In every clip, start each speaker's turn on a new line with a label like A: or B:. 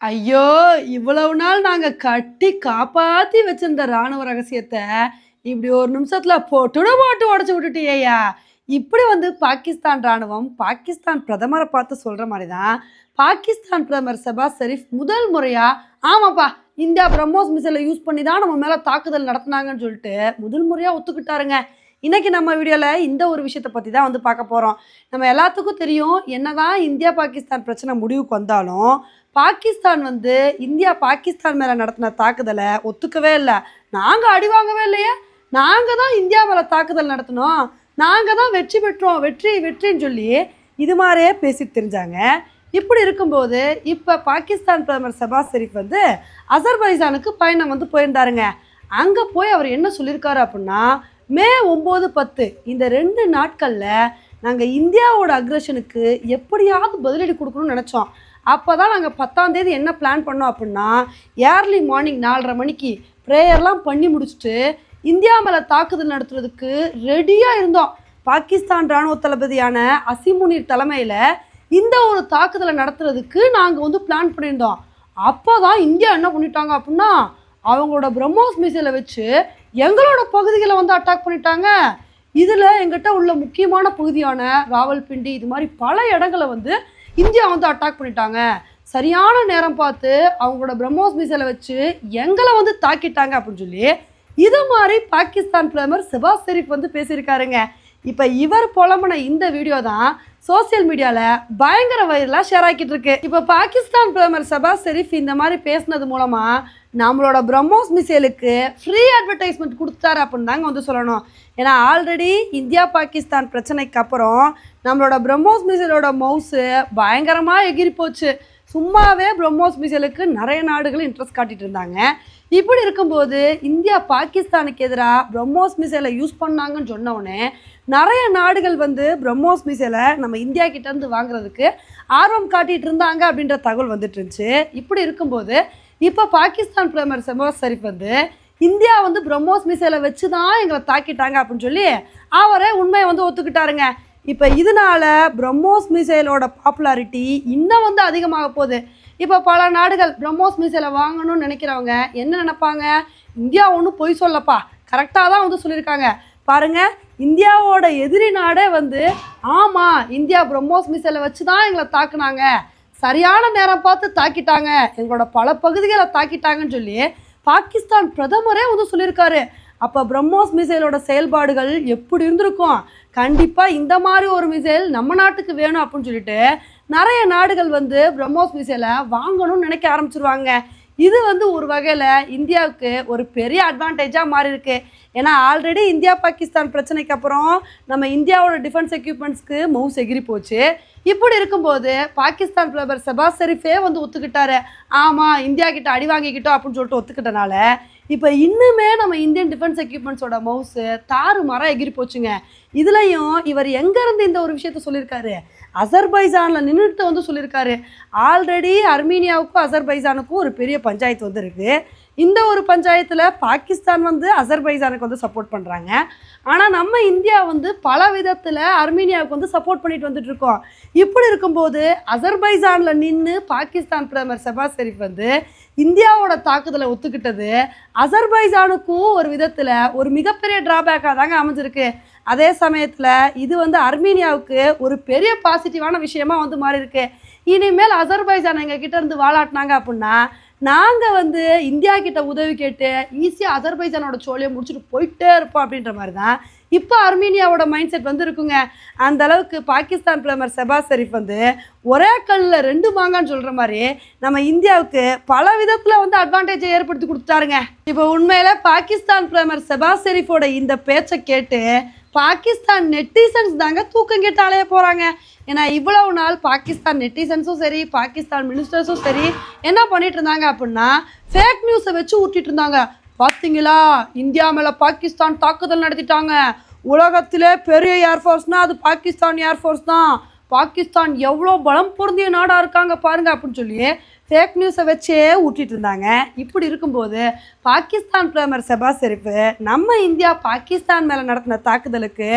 A: ஐயோ இவ்வளவு நாள் நாங்கள் கட்டி காப்பாற்றி வச்சிருந்த ராணுவ ரகசியத்தை இப்படி ஒரு நிமிஷத்தில் போட்டுட போட்டு உடச்சி விட்டுட்டியா இப்படி வந்து பாகிஸ்தான் ராணுவம் பாகிஸ்தான் பிரதமரை பார்த்து சொல்கிற மாதிரி தான் பாகிஸ்தான் பிரதமர் செபாஸ் ஷெரீஃப் முதல் முறையாக ஆமாப்பா இந்தியா பிரம்மோஸ் மிசைலை யூஸ் பண்ணி தான் நம்ம மேலே தாக்குதல் நடத்துனாங்கன்னு சொல்லிட்டு முதல் முறையாக ஒத்துக்கிட்டாருங்க. இன்றைக்கி நம்ம வீடியோவில் இந்த ஒரு விஷயத்தை பற்றி தான் வந்து பார்க்க போகிறோம் நம்ம எல்லாத்துக்கும் தெரியும் என்னதான் இந்தியா பாகிஸ்தான் பிரச்சனை முடிவுக்கு வந்தாலும் பாகிஸ்தான் வந்து இந்தியா பாகிஸ்தான் மேலே நடத்தின தாக்குதலை ஒத்துக்கவே இல்லை. நாங்கள் அடி வாங்கவே இல்லையே. நாங்கள் தான் இந்தியா மேலே தாக்குதல் நடத்தினோம். நாங்கள் தான் வெற்றி பெற்றோம். வெற்றி வெற்றின்னு சொல்லி இது மாதிரியே பேசிட்டு தெரிஞ்சாங்க. இப்படி இருக்கும்போது இப்போ பாகிஸ்தான் பிரதமர் சபாஸ் ஷெரீப் வந்து அசர்பைசானுக்கு பயணம் வந்து போயிருந்தாருங்க. அங்கே போய் அவர் என்ன சொல்லியிருக்காரு அப்படின்னா மே ஒம்பது பத்து இந்த ரெண்டு நாட்களில் நாங்கள் இந்தியாவோட அக்ரஷனுக்கு எப்படியாவது பதிலடி கொடுக்கணும்னு நினச்சோம். அப்போ தான் நாங்கள் பத்தாம் தேதி என்ன பிளான் பண்ணோம் அப்படின்னா ஏர்லி மார்னிங் நாலரை மணிக்கு ப்ரேயர்லாம் பண்ணி முடிச்சுட்டு இந்தியா மேலே தாக்குதல் நடத்துறதுக்கு ரெடியாக இருந்தோம். பாகிஸ்தான் இராணுவ தளபதியான அசிமுனீர் தலைமையில் இந்த ஒரு தாக்குதலை நடத்துறதுக்கு நாங்கள் வந்து பிளான் பண்ணியிருந்தோம். அப்போ தான் இந்தியா என்ன பண்ணிட்டாங்க அப்படின்னா அவங்களோட பிரம்மோஸ் மிசைலை வச்சு எங்களோட பகுதிகளை வந்து அட்டாக் பண்ணிட்டாங்க. இதில் எங்கிட்ட உள்ள முக்கியமான பகுதியான ராவல்பிண்டி இது மாதிரி பல இடங்களை வந்து இந்தியா வந்து அட்டாக் பண்ணிட்டாங்க. சரியான நேரம் பார்த்து அவங்களோட பிரம்மோஸ் மிசைலை வச்சு எங்களை வந்து தாக்கிட்டாங்க அப்படின்னு சொல்லி இது மாதிரி பாகிஸ்தான் பிரதமர் செபாஸ் ஷெரீப் வந்து பேசியிருக்காருங்க. இப்போ இவர் புலம்புன இந்த வீடியோ தான் சோசியல் மீடியாவில் பயங்கர வைரலாக ஷேர் ஆக்கிட்டு இருக்கு. இப்போ பாகிஸ்தான் பிரதமர் சபாஸ் ஷெரீஃப் இந்த மாதிரி பேசினது மூலமாக நம்மளோட பிரம்மோஸ் மிசைலுக்கு ஃப்ரீ அட்வர்டைஸ்மெண்ட் கொடுத்தாரு அப்படின்னு தாங்க வந்து சொல்லணும். ஏன்னா ஆல்ரெடி இந்தியா பாகிஸ்தான் பிரச்சனைக்கு அப்புறம் நம்மளோட பிரம்மோஸ் மிசைலோட மவுஸு பயங்கரமாக எகிரி போச்சு சும்மாவே பிரம்மோஸ் மிசைலுக்கு நிறைய நாடுகள் இன்ட்ரெஸ்ட் காட்டிட்டு இருந்தாங்க. இப்படி இருக்கும்போது இந்தியா பாகிஸ்தானுக்கு எதிராக பிரம்மோஸ் மிசைலை யூஸ் பண்ணாங்கன்னு சொன்னோடனே நிறைய நாடுகள் வந்து பிரம்மோஸ் மிசைலை நம்ம இந்தியா கிட்டேருந்து வாங்குறதுக்கு ஆர்வம் காட்டிகிட்டு இருந்தாங்க அப்படின்ற தகவல் வந்துட்டு இருந்துச்சு. இப்படி இருக்கும்போது இப்போ பாகிஸ்தான் பிரதமர் செபாஸ் ஷரீஃப் வந்து இந்தியா வந்து பிரம்மோஸ் மிசைலை வச்சு தான் எங்களை தாக்கிட்டாங்க அப்படின்னு சொல்லி அவரே உண்மையை வந்து ஒத்துக்கிட்டாருங்க. இப்போ இதனால பிரம்மோஸ் மிசைலோட பாப்புலாரிட்டி இன்னும் வந்து அதிகமாக போகுது. இப்போ பல நாடுகள் பிரம்மோஸ் மிசைலை வாங்கணும்னு நினைக்கிறவங்க என்ன நினைப்பாங்க? இந்தியா ஒன்றும் பொய் சொல்லப்பா. கரெக்டாக தான் வந்து சொல்லியிருக்காங்க. பாருங்கள் இந்தியாவோட எதிரி நாடே வந்து ஆமாம் இந்தியா பிரம்மோஸ் மிசைலை வச்சு தான் எங்களை தாக்குனாங்க. சரியான நேரம் பார்த்து தாக்கிட்டாங்க. எங்களோட பல பகுதிகளை தாக்கிட்டாங்கன்னு சொல்லி பாகிஸ்தான் பிரதமரே வந்து சொல்லியிருக்காரு. அப்போ பிரம்மோஸ் மிசைலோட செயல்பாடுகள் எப்படி இருந்திருக்கும்? கண்டிப்பாக இந்த மாதிரி ஒரு மிசைல் நம்ம நாட்டுக்கு வேணும் அப்படின்னு சொல்லிட்டு நிறைய நாடுகள் வந்து பிரம்மோஸ் மிசைலை வாங்கணும்னு நினைக்க ஆரம்பிச்சிருவாங்க. இது வந்து ஒரு வகையில் இந்தியாவுக்கு ஒரு பெரிய அட்வான்டேஜாக மாறி இருக்கு. ஏன்னா ஆல்ரெடி இந்தியா பாகிஸ்தான் பிரச்சனைக்கு அப்புறம் நம்ம இந்தியாவோட டிஃபென்ஸ் எக்யூப்மெண்ட்ஸ்க்கு மவுஸ் எகிரி போச்சு. இப்படி இருக்கும்போது பாகிஸ்தான் பிரதமர் செபாஸ் ஷெரீஃபே வந்து ஒத்துக்கிட்டாரு. ஆமாம் இந்தியா கிட்ட அடி வாங்கிக்கிட்டோம் அப்படின்னு சொல்லிட்டு ஒத்துக்கிட்டனால இப்போ இன்னுமே நம்ம இந்தியன் டிஃபென்ஸ் எக்யூப்மெண்ட்ஸோட மவுஸு தாறு மரம் எகிரி போச்சுங்க. இதுலையும் இவர் எங்கேருந்து இந்த ஒரு விஷயத்த சொல்லியிருக்காரு அசர்பைசானில் நின்றுட்டு வந்து சொல்லியிருக்காரு ஆல்ரெடி அர்மீனியாவுக்கும் அசர்பைசானுக்கும் ஒரு பெரிய பஞ்சாயத்து வந்து இருக்குது இந்த ஒரு பஞ்சாயத்தில் பாகிஸ்தான் வந்து அசர்பைஜானுக்கு வந்து சப்போர்ட் பண்ணுறாங்க ஆனால் நம்ம இந்தியா வந்து பல விதத்தில் அர்மீனியாவுக்கு வந்து சப்போர்ட் பண்ணிட்டு வந்துட்டு இருக்கோம். இப்படி இருக்கும்போது அசர்பைஜானில் நின்று பாகிஸ்தான் பிரதமர் செபாஸ் ஷெரீப் வந்து இந்தியாவோட தாக்குதலை ஒத்துக்கிட்டது. அசர்பைஜானுக்கும் ஒரு விதத்தில் ஒரு மிகப்பெரிய டிராபேக்காக தாங்க அமைஞ்சிருக்கு. அதே சமயத்தில் இது வந்து அர்மீனியாவுக்கு ஒரு பெரிய பாசிட்டிவான விஷயமா வந்து மாறி இருக்கு இனிமேல் அசர்பைஜான் எங்ககிட்ட இருந்து வாழாட்டினாங்க அப்படின்னா நாங்கள் வந்து இந்தியா கிட்ட உதவி கேட்டு ஈஸியாக அசர்பைஜானோட சோழியை முடிச்சுட்டு போயிட்டே இருப்போம் அப்படின்ற மாதிரி தான் இப்போ அர்மீனியாவோட மைண்ட் செட் வந்து இருக்குங்க. அந்த அளவுக்கு பாகிஸ்தான் பிரதமர் செபாஸ் ஷெரீஃப் வந்து ஒரே கல்லில் ரெண்டு மாங்கான்னு சொல்கிற மாதிரி நம்ம இந்தியாவுக்கு பல விதத்தில் வந்து அட்வான்டேஜை ஏற்படுத்தி கொடுத்தாருங்க இப்போ உண்மையில் பாகிஸ்தான் பிரதமர் செபாஸ் ஷெரீஃபோட இந்த பேச்சை கேட்டு பாகிஸ்தான் நெட்டிசன்ஸ் தாங்க தூக்கம் கேட்டு அலைய போகிறாங்க ஏன்னா இவ்வளவு நாள் பாகிஸ்தான் நெட்டிசன்ஸும் சரி பாகிஸ்தான் மினிஸ்டர்ஸும் சரி என்ன பண்ணிட்டு இருந்தாங்க அப்படின்னா ஃபேக் நியூஸை வச்சு ஊட்டிட்டு இருந்தாங்க. பார்த்தீங்களா இந்தியா மேலே பாகிஸ்தான் தாக்குதல் நடத்திட்டாங்க. உலகத்திலே பெரிய ஏர்ஃபோர்ஸ்னால் அது பாகிஸ்தான் ஏர்ஃபோர்ஸ் தான். பாகிஸ்தான் எவ்வளோ பலம் பொருந்திய நாடாக இருக்காங்க பாருங்க அப்படின்னு சொல்லி ஃபேக் நியூஸை வச்சே ஊட்டிட்டு இருந்தாங்க. இப்படி இருக்கும்போது பாகிஸ்தான் பிரதமர் செபாஸ் செரிப்பு நம்ம இந்தியா பாகிஸ்தான் மேலே நடத்தின தாக்குதலுக்கு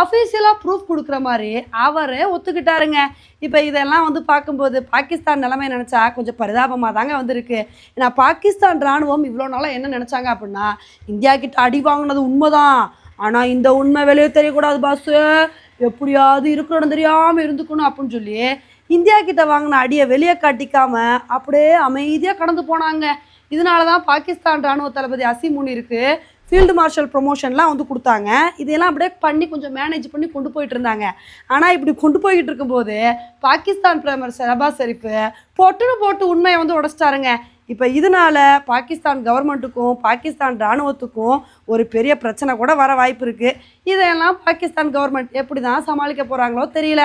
A: அஃபீஷியலாக ப்ரூஃப் கொடுக்குற மாதிரி அவரே ஒத்துக்கிட்டாருங்க. இப்போ இதெல்லாம் வந்து பார்க்கும்போது பாகிஸ்தான் நிலைமை நினச்சா கொஞ்சம் பரிதாபமாக தாங்க வந்திருக்கு. ஏன்னா பாகிஸ்தான் இராணுவம் இவ்வளோ நாளாக என்ன நினச்சாங்க அப்படின்னா இந்தியா கிட்ட அடி வாங்கினது உண்மைதான். ஆனால் இந்த உண்மை வெளியே தெரியக்கூடாது பாஸு எப்படியாவது இருக்கணும் தெரியாமல் இருந்துக்கணும் அப்படின்னு சொல்லி இந்தியா கிட்ட வாங்கின அடியை வெளியே காட்டிக்காம அப்படியே அமைதியாக கடந்து போனாங்க. இதனால தான் பாகிஸ்தான் ராணுவ தளபதி அசீம் முனிருக்கு ஃபீல்டு மார்ஷல் ப்ரொமோஷன்லாம் வந்து கொடுத்தாங்க. இதையெல்லாம் அப்படியே பண்ணி கொஞ்சம் மேனேஜ் பண்ணி கொண்டு போயிட்டு இருந்தாங்க. ஆனால் இப்படி கொண்டு போய்கிட்டு இருக்கும்போது பாகிஸ்தான் பிரதமர் ஷெஹபாஸ் ஷெரீஃபு பொட்டுன்னு போட்டு உண்மையை வந்து உடச்சிட்டாருங்க. இப்போ இதனால பாகிஸ்தான் கவர்மெண்ட்டுக்கும் பாகிஸ்தான் இராணுவத்துக்கும் ஒரு பெரிய பிரச்சனை கூட வர வாய்ப்பு இருக்குது இதையெல்லாம் பாகிஸ்தான் கவர்மெண்ட் எப்படி தான் சமாளிக்க போகிறாங்களோ தெரியல.